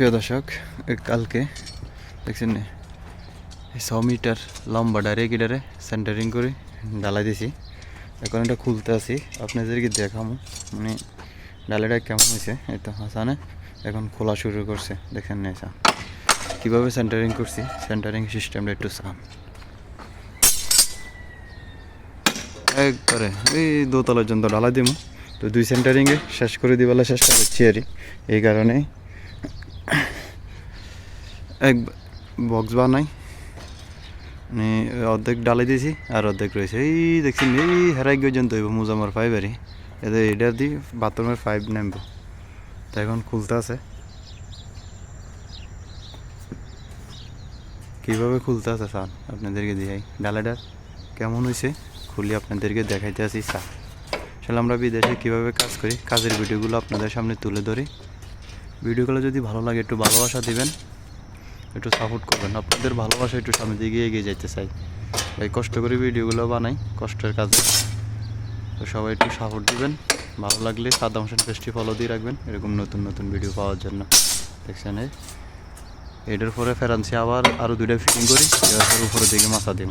প্রিয় দর্শক, কালকে দেখছেন ছ মিটার লম্বা এটারে সেন্টারিং করে ডালাই দিছি। এখন এটা খুলতে আছি, আপনাদেরকে দেখামো মানে ডালাটা কেমন হয়েছে তো হাসানে এখন খোলা শুরু করছে, দেখেন না এটা কীভাবে সেন্টারিং করছি সেন্টারিং সিস্টেমটা একটু সান একবারে, এই দোতলার জন্য ঢালাই দিব তো দুই সেন্টারিংয়ে শেষ করে দিবেলা চেষ্টা করছি আর এই কারণে এক বক্স বানাই। মানে অর্ধেক ডালাই দিয়েছি আর অর্ধেক রয়েছে। এই দেখছি এই হেরাই পর্যন্ত হইব মুজামার ফাইবারই। এদের এটা দিয়ে বাথরুমের ফাইভ নামব। তা এখন খুলতে আছে। কীভাবে খুলতে আছে স্যার? আপনাদেরকে দিয়াই ডালাটা কেমন হয়েছে খুলি আপনাদেরকে দেখাইতে আসি, স্যার। আসলে আমরা বিদেশে কীভাবে কাজ করি, কাজের ভিডিওগুলো আপনাদের সামনে তুলে ধরি। ভিডিওগুলো যদি ভালো লাগে, একটু ভালোবাসা দিবেন, একটু সাপোর্ট করবেন। আপনাদের ভালোবাসা একটু সামনের দিকে এগিয়ে যেতে চাই। তাই কষ্ট করে ভিডিওগুলো বানাই, কষ্টের কাজে। তো সবাই একটু সাপোর্ট দিবেন। ভালো লাগলে সাদা হোসেন পেস্ট্রি ফলো দিয়ে রাখবেন। এরকম নতুন নতুন ভিডিও পাওয়ার জন্য। দেখছেন এই? এটার পরে ফেরান্সি আবার আরও দুইটা ফিটিং করি, এবার উপরের দিকে মাথা দিব।